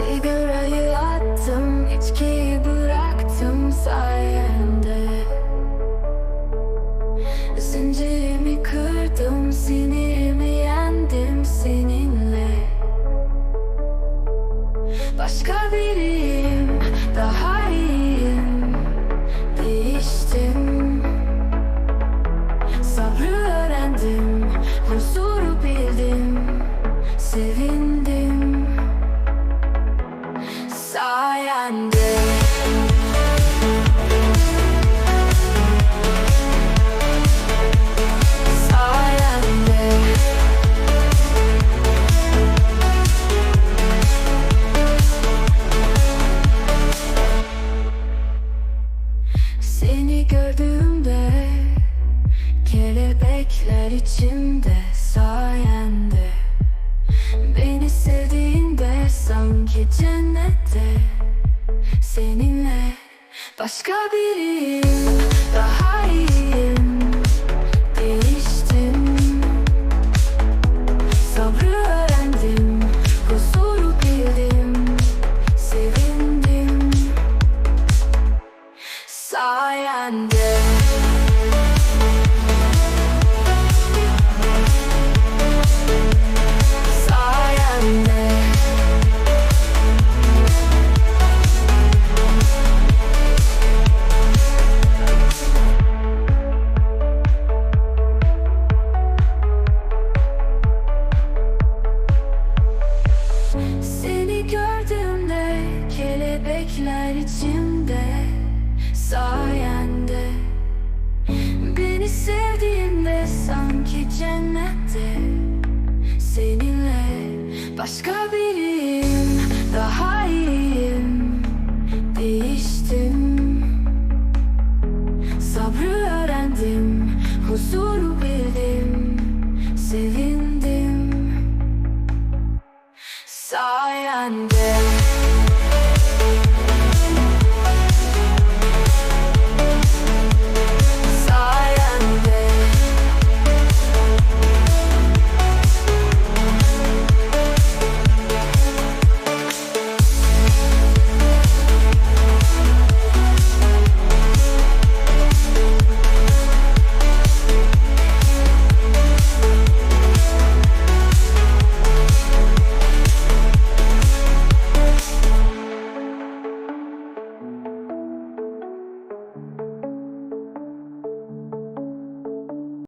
Sigarayı attım, içkiyi bıraktım sayende. Zincirimi kırdım, sinirimi yendim seninle. Başka biriyim, daha Seni gördüğümde Kelebekler içimde sayende. Beni sevdiğinde sanki cennette. Seninle başka biriyim Seni gördüğümde kelebekler içimde sayende. Beni sevdiğinde sanki cennette. Seninle başka biriyim daha iyiyim. Değiştim. Sabrı öğrendim huzuru bildim. Sevindim. Sayende